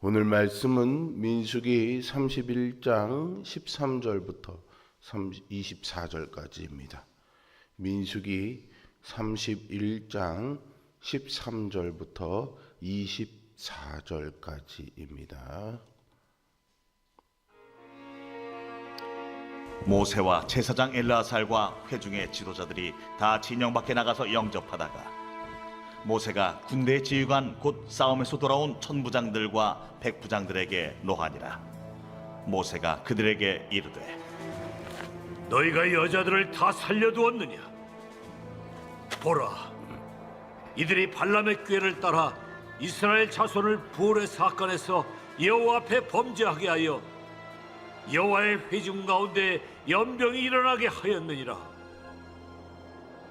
오늘 말씀은 민수기 31장 13절부터 24절까지입니다. 민수기 31장 13절부터 24절까지입니다. 모세와 제사장 엘라살과 회중의 지도자들이 다 진영 밖에 나가서 영접하다가 모세가 군대 지휘관 곧 싸움에서 돌아온 천부장들과 백부장들에게 노하니라 모세가 그들에게 이르되 너희가 여자들을 다 살려두었느냐? 보라, 이들이 발람의 꾀를 따라 이스라엘 자손을 부올의 사건에서 여호와 앞에 범죄하게 하여 여호와의 회중 가운데 연병이 일어나게 하였느니라.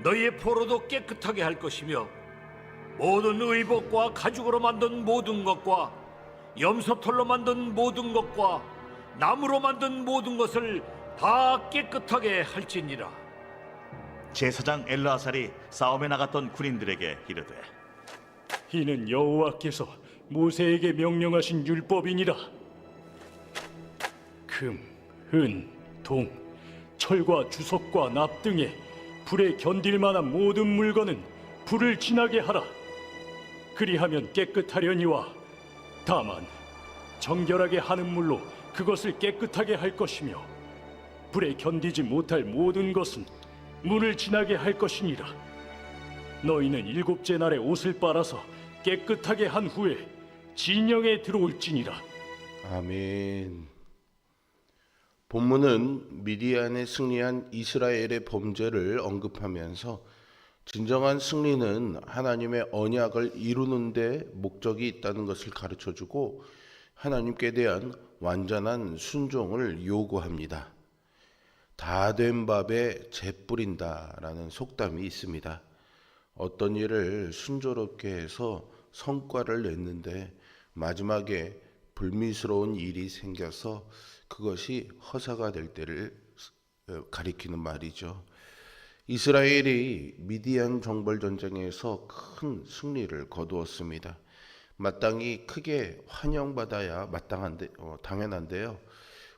너희의 포로도 깨끗하게 할 것이며 모든 의복과 가죽으로 만든 모든 것과 염소털로 만든 모든 것과 나무로 만든 모든 것을 다 깨끗하게 할지니라. 제사장 엘라살이 싸움에 나갔던 군인들에게 이르되 이는 여호와께서 모세에게 명령하신 율법이니라. 금, 은, 동, 철과 주석과 납 등의 불에 견딜 만한 모든 물건은 불을 지나게 하라. 그리하면 깨끗하려니와 다만 정결하게 하는 물로 그것을 깨끗하게 할 것이며 불에 견디지 못할 모든 것은 물을 지나게 할 것이니라. 너희는 일곱째 날에 옷을 빨아서 깨끗하게 한 후에 진영에 들어올지니라. 아멘. 본문은 미디안에 승리한 이스라엘의 범죄를 언급하면서 진정한 승리는 하나님의 언약을 이루는 데 목적이 있다는 것을 가르쳐 주고 하나님께 대한 완전한 순종을 요구합니다. 다 된 밥에 재 뿌린다라는 속담이 있습니다. 어떤 일을 순조롭게 해서 성과를 냈는데 마지막에 불미스러운 일이 생겨서 그것이 허사가 될 때를 어, 가리키는 말이죠. 이스라엘이 미디안 정벌 전쟁에서 큰 승리를 거두었습니다. 마땅히 크게 환영받아야 마땅한데 어, 당연한데요.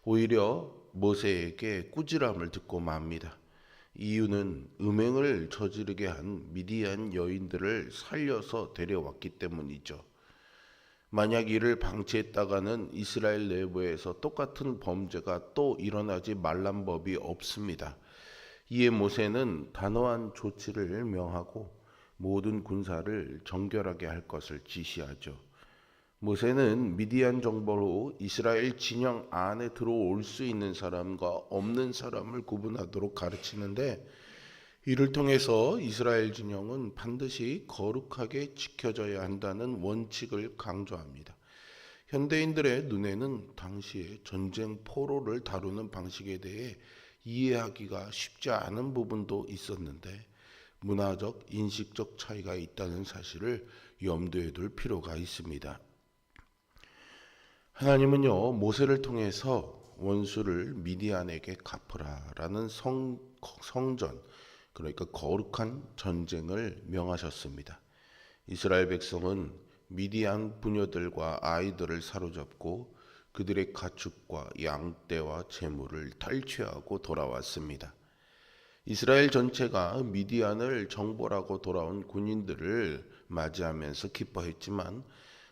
오히려 모세에게 꾸지람을 듣고 맙니다. 이유는 음행을 저지르게 한 미디안 여인들을 살려서 데려왔기 때문이죠. 만약 이를 방치했다가는 이스라엘 내부에서 똑같은 범죄가 또 일어나지 말란 법이 없습니다. 이에 모세는 단호한 조치를 명하고 모든 군사를 정결하게 할 것을 지시하죠. 모세는 미디안 정보로 이스라엘 진영 안에 들어올 수 있는 사람과 없는 사람을 구분하도록 가르치는데 이를 통해서 이스라엘 진영은 반드시 거룩하게 지켜져야 한다는 원칙을 강조합니다. 현대인들의 눈에는 당시의 전쟁 포로를 다루는 방식에 대해 이해하기가 쉽지 않은 부분도 있었는데 문화적, 인식적 차이가 있다는 사실을 염두에 둘 필요가 있습니다. 하나님은요 모세를 통해서 원수를 미디안에게 갚으라 라는 성, 성전 그러니까 거룩한 전쟁을 명하셨습니다. 이스라엘 백성은 미디안 부녀들과 아이들을 사로잡고 그들의 가축과 양떼와 재물을 탈취하고 돌아왔습니다. 이스라엘 전체가 미디안을 정벌하고 돌아온 군인들을 맞이하면서 기뻐했지만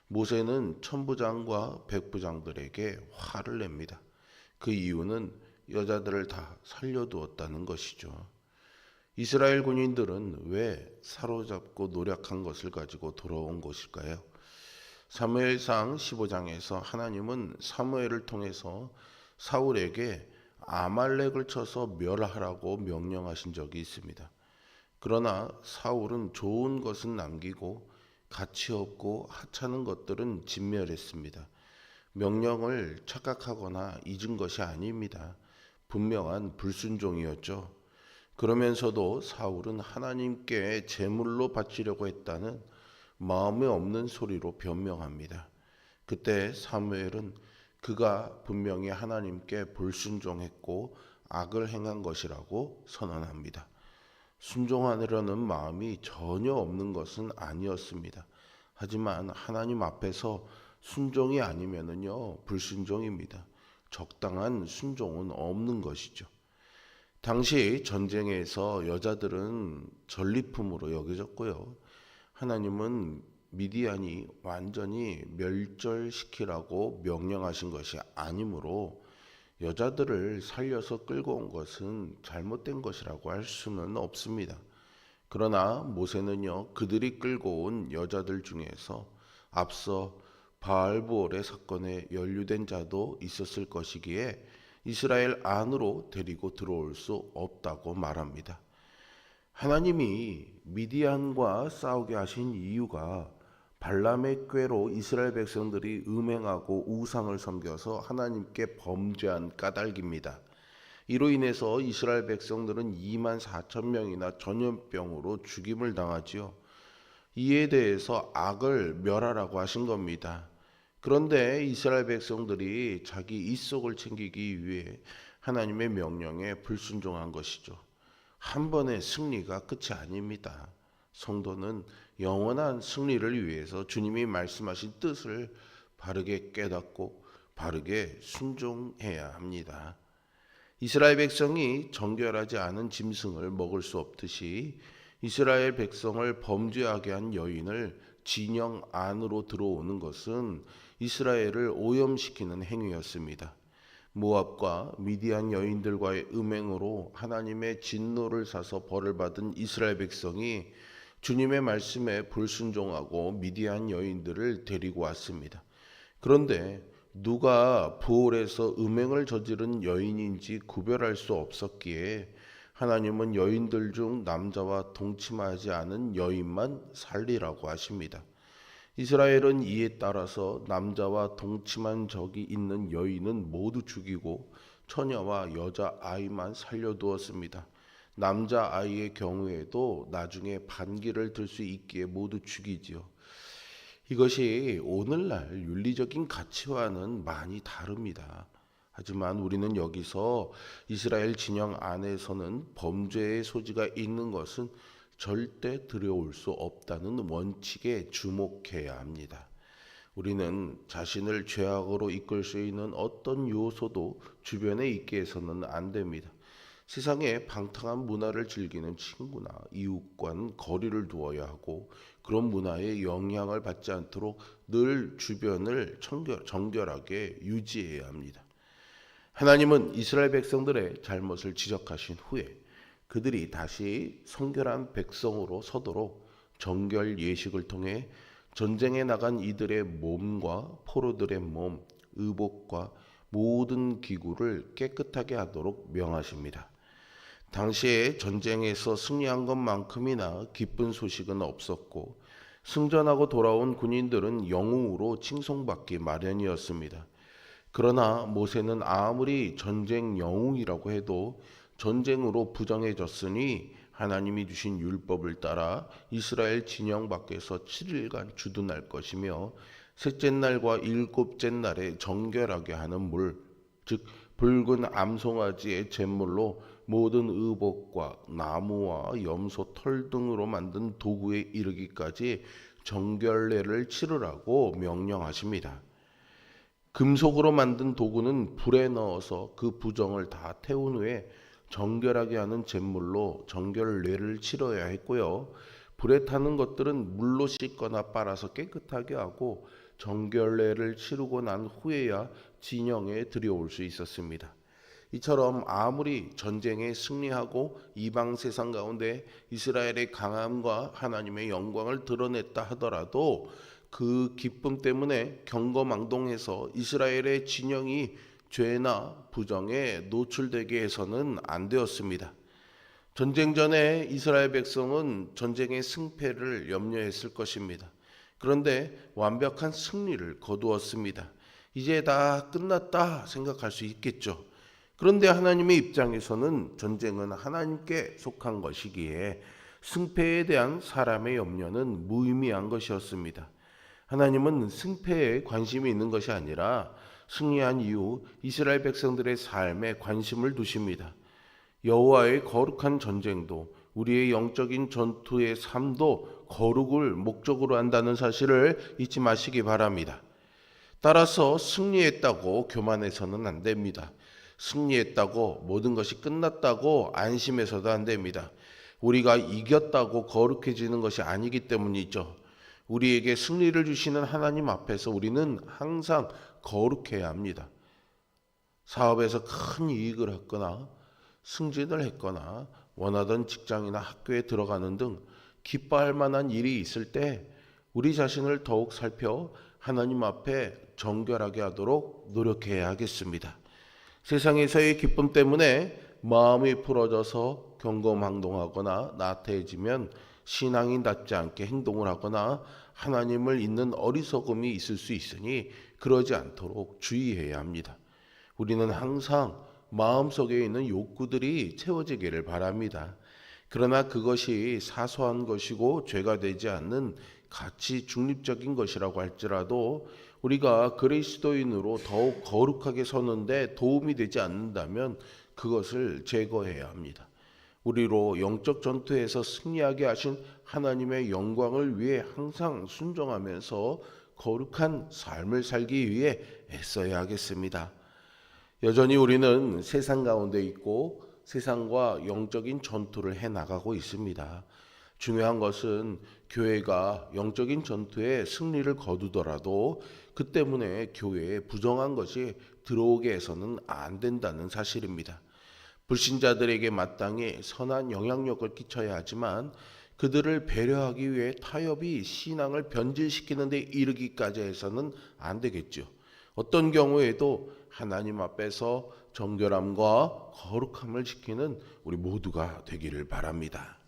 모세는 천부장과 백부장들에게 화를 냅니다. 그 이유는 여자들을 다 살려두었다는 것이죠. 이스라엘 군인들은 왜 사로잡고 노력한 것을 가지고 돌아온 것일까요? 사무엘상 15장에서 하나님은 사무엘을 통해서 사울에게 아말렉을 쳐서 멸하라고 명령하신 적이 있습니다. 그러나 사울은 좋은 것은 남기고 가치 없고 하찮은 것들은 진멸했습니다. 명령을 착각하거나 잊은 것이 아닙니다. 분명한 불순종이었죠. 그러면서도 사울은 하나님께 제물로 바치려고 했다는 마음에 없는 소리로 변명합니다. 그때 사무엘은 그가 분명히 하나님께 불순종했고 악을 행한 것이라고 선언합니다. 순종하려는 마음이 전혀 없는 것은 아니었습니다. 하지만 하나님 앞에서 순종이 아니면은요 불순종입니다. 적당한 순종은 없는 것이죠. 당시 전쟁에서 여자들은 전리품으로 여겨졌고요. 하나님은 미디안이 완전히 멸절시키라고 명령하신 것이 아니므로 여자들을 살려서 끌고 온 것은 잘못된 것이라고 할 수는 없습니다. 그러나 모세는요 그들이 끌고 온 여자들 중에서 앞서 바알부올의 사건에 연루된 자도 있었을 것이기에 이스라엘 안으로 데리고 들어올 수 없다고 말합니다. 하나님이 미디안과 싸우게 하신 이유가 발람의 꾀로 이스라엘 백성들이 음행하고 우상을 섬겨서 하나님께 범죄한 까닭입니다. 이로 인해서 이스라엘 백성들은 2만 4천 명이나 전염병으로 죽임을 당하지요. 이에 대해서 악을 멸하라고 하신 겁니다. 그런데 이스라엘 백성들이 자기 이속을 챙기기 위해 하나님의 명령에 불순종한 것이죠. 한 번의 승리가 끝이 아닙니다. 성도는 영원한 승리를 위해서 주님이 말씀하신 뜻을 바르게 깨닫고 바르게 순종해야 합니다. 이스라엘 백성이 정결하지 않은 짐승을 먹을 수 없듯이 이스라엘 백성을 범죄하게 한 여인을 진영 안으로 들어오는 것은 이스라엘을 오염시키는 행위였습니다. 모압과 미디안 여인들과의 음행으로 하나님의 진노를 사서 벌을 받은 이스라엘 백성이 주님의 말씀에 불순종하고 미디안 여인들을 데리고 왔습니다. 그런데 누가 부올에서 음행을 저지른 여인인지 구별할 수 없었기에 하나님은 여인들 중 남자와 동침하지 않은 여인만 살리라고 하십니다. 이스라엘은 이에 따라서 남자와 동침한 적이 있는 여인은 모두 죽이고 처녀와 여자 아이만 살려두었습니다. 남자 아이의 경우에도 나중에 반기를 들 수 있기에 모두 죽이지요. 이것이 오늘날 윤리적인 가치와는 많이 다릅니다. 하지만 우리는 여기서 이스라엘 진영 안에서는 범죄의 소지가 있는 것은 절대 들여올 수 없다는 원칙에 주목해야 합니다. 우리는 자신을 죄악으로 이끌 수 있는 어떤 요소도 주변에 있게 해서는 안 됩니다. 세상에 방탕한 문화를 즐기는 친구나 이웃과는 거리를 두어야 하고 그런 문화에 영향을 받지 않도록 늘 주변을 청결, 정결하게 유지해야 합니다. 하나님은 이스라엘 백성들의 잘못을 지적하신 후에 그들이 다시 성결한 백성으로 서도록 정결 예식을 통해 전쟁에 나간 이들의 몸과 포로들의 몸, 의복과 모든 기구를 깨끗하게 하도록 명하십니다. 당시에 전쟁에서 승리한 것만큼이나 기쁜 소식은 없었고 승전하고 돌아온 군인들은 영웅으로 칭송받기 마련이었습니다. 그러나 모세는 아무리 전쟁 영웅이라고 해도 전쟁으로 부정해졌으니 하나님이 주신 율법을 따라 이스라엘 진영 밖에서 7일간 주둔할 것이며 셋째 날과 일곱째 날에 정결하게 하는 물, 즉 붉은 암송아지의 제물로 모든 의복과 나무와 염소 털 등으로 만든 도구에 이르기까지 정결례를 치르라고 명령하십니다. 금속으로 만든 도구는 불에 넣어서 그 부정을 다 태운 후에 정결하게 하는 제물로 정결례를 치러야 했고요. 불에 타는 것들은 물로 씻거나 빨아서 깨끗하게 하고 정결례를 치르고 난 후에야 진영에 들여올 수 있었습니다. 이처럼 아무리 전쟁에 승리하고 이방 세상 가운데 이스라엘의 강함과 하나님의 영광을 드러냈다 하더라도 그 기쁨 때문에 경거망동해서 이스라엘의 진영이 죄나 부정에 노출되게 해서는 안 되었습니다. 전쟁 전에 이스라엘 백성은 전쟁의 승패를 염려했을 것입니다. 그런데 완벽한 승리를 거두었습니다. 이제 다 끝났다 생각할 수 있겠죠. 그런데 하나님의 입장에서는 전쟁은 하나님께 속한 것이기에 승패에 대한 사람의 염려는 무의미한 것이었습니다. 하나님은 승패에 관심이 있는 것이 아니라 승리한 이후 이스라엘 백성들의 삶에 관심을 두십니다. 여호와의 거룩한 전쟁도 우리의 영적인 전투의 삶도 거룩을 목적으로 한다는 사실을 잊지 마시기 바랍니다. 따라서 승리했다고 교만해서는 안 됩니다. 승리했다고 모든 것이 끝났다고 안심해서도 안 됩니다. 우리가 이겼다고 거룩해지는 것이 아니기 때문이죠. 우리에게 승리를 주시는 하나님 앞에서 우리는 항상 거룩해야 합니다. 사업에서 큰 이익을 했거나 승진을 했거나 원하던 직장이나 학교에 들어가는 등 기뻐할 만한 일이 있을 때 우리 자신을 더욱 살펴 하나님 앞에 정결하게 하도록 노력해야 하겠습니다. 세상에서의 기쁨 때문에 마음이 풀어져서 경검항동하거나 나태해지면 신앙인답지 않게 행동을 하거나 하나님을 잊는 어리석음이 있을 수 있으니 그러지 않도록 주의해야 합니다. 우리는 항상 마음속에 있는 욕구들이 채워지기를 바랍니다. 그러나 그것이 사소한 것이고 죄가 되지 않는 가치 중립적인 것이라고 할지라도 우리가 그리스도인으로 더욱 거룩하게 서는데 도움이 되지 않는다면 그것을 제거해야 합니다. 우리로 영적 전투에서 승리하게 하신 하나님의 영광을 위해 항상 순종하면서 거룩한 삶을 살기 위해 애써야 하겠습니다. 여전히 우리는 세상 가운데 있고 세상과 영적인 전투를 해 나가고 있습니다. 중요한 것은 교회가 영적인 전투에 승리를 거두더라도 그 때문에 교회에 부정한 것이 들어오게 해서는 안 된다는 사실입니다. 불신자들에게 마땅히 선한 영향력을 끼쳐야 하지만 그들을 배려하기 위해 타협이 신앙을 변질시키는 데 이르기까지 해서는 안 되겠죠. 어떤 경우에도 하나님 앞에서 정결함과 거룩함을 지키는 우리 모두가 되기를 바랍니다.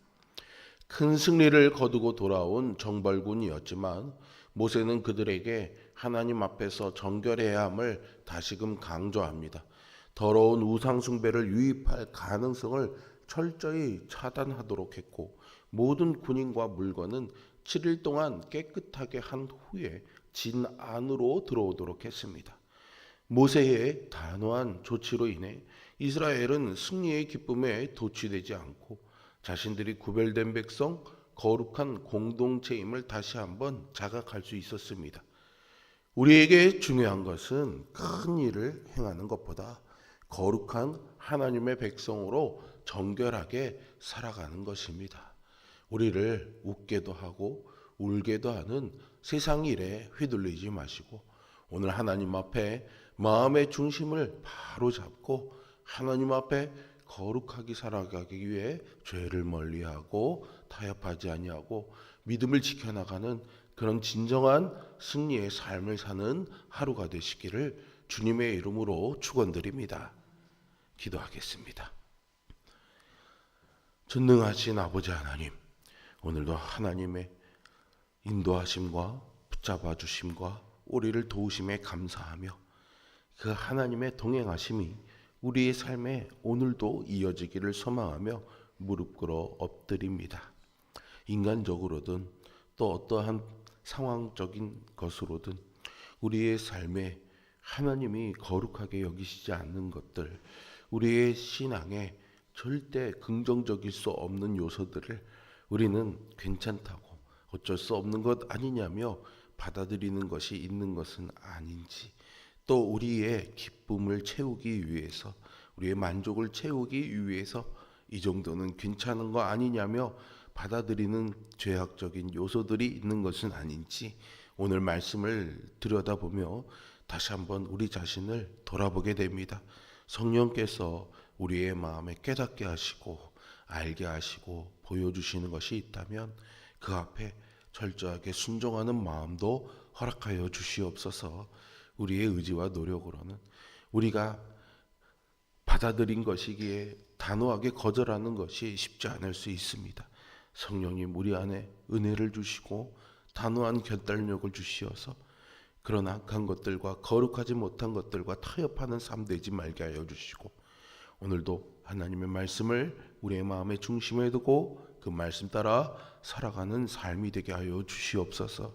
큰 승리를 거두고 돌아온 정벌군이었지만 모세는 그들에게 하나님 앞에서 정결해야 함을 다시금 강조합니다. 더러운 우상 숭배를 유입할 가능성을 철저히 차단하도록 했고 모든 군인과 물건은 7일 동안 깨끗하게 한 후에 진 안으로 들어오도록 했습니다. 모세의 단호한 조치로 인해 이스라엘은 승리의 기쁨에 도취되지 않고 자신들이 구별된 백성, 거룩한 공동체임을 다시 한번 자각할 수 있었습니다. 우리에게 중요한 것은 큰 일을 행하는 것보다 거룩한 하나님의 백성으로 정결하게 살아가는 것입니다. 우리를 웃게도 하고 울게도 하는 세상 일에 휘둘리지 마시고 오늘 하나님 앞에 마음의 중심을 바로 잡고 하나님 앞에 거룩하게 살아가기 위해 죄를 멀리하고 타협하지 아니하고 믿음을 지켜나가는 그런 진정한 승리의 삶을 사는 하루가 되시기를 주님의 이름으로 축원드립니다. 기도하겠습니다. 전능하신 아버지 하나님, 오늘도 하나님의 인도하심과 붙잡아 주심과 우리를 도우심에 감사하며 그 하나님의 동행하심이 우리의 삶에 오늘도 이어지기를 소망하며 무릎 꿇어 엎드립니다. 인간적으로든 또 어떠한 상황적인 것으로든 우리의 삶에 하나님이 거룩하게 여기시지 않는 것들, 우리의 신앙에 절대 긍정적일 수 없는 요소들을 우리는 괜찮다고 어쩔 수 없는 것 아니냐며 받아들이는 것이 있는 것은 아닌지 또 우리의 기쁨을 채우기 위해서 우리의 만족을 채우기 위해서 이 정도는 괜찮은 거 아니냐며 받아들이는 죄악적인 요소들이 있는 것은 아닌지 오늘 말씀을 들여다보며 다시 한번 우리 자신을 돌아보게 됩니다. 성령께서 우리의 마음에 깨닫게 하시고 알게 하시고 보여주시는 것이 있다면 그 앞에 철저하게 순종하는 마음도 허락하여 주시옵소서. 우리의 의지와 노력으로는 우리가 받아들인 것이기에 단호하게 거절하는 것이 쉽지 않을 수 있습니다. 성령님 우리 안에 은혜를 주시고 단호한 결단력을 주시어서 그런 악한 것들과 거룩하지 못한 것들과 타협하는 삶 되지 말게 하여 주시고 오늘도 하나님의 말씀을 우리의 마음의 중심에 두고 그 말씀 따라 살아가는 삶이 되게 하여 주시옵소서.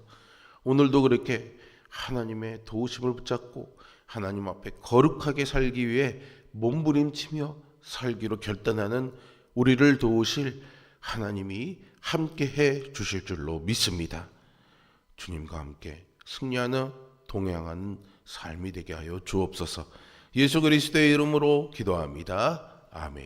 오늘도 그렇게 하나님의 도우심을 붙잡고 하나님 앞에 거룩하게 살기 위해 몸부림치며 살기로 결단하는 우리를 도우실 하나님이 함께 해 주실 줄로 믿습니다. 주님과 함께 승리하는 동행하는 삶이 되게 하여 주옵소서. 예수 그리스도의 이름으로 기도합니다. 아멘.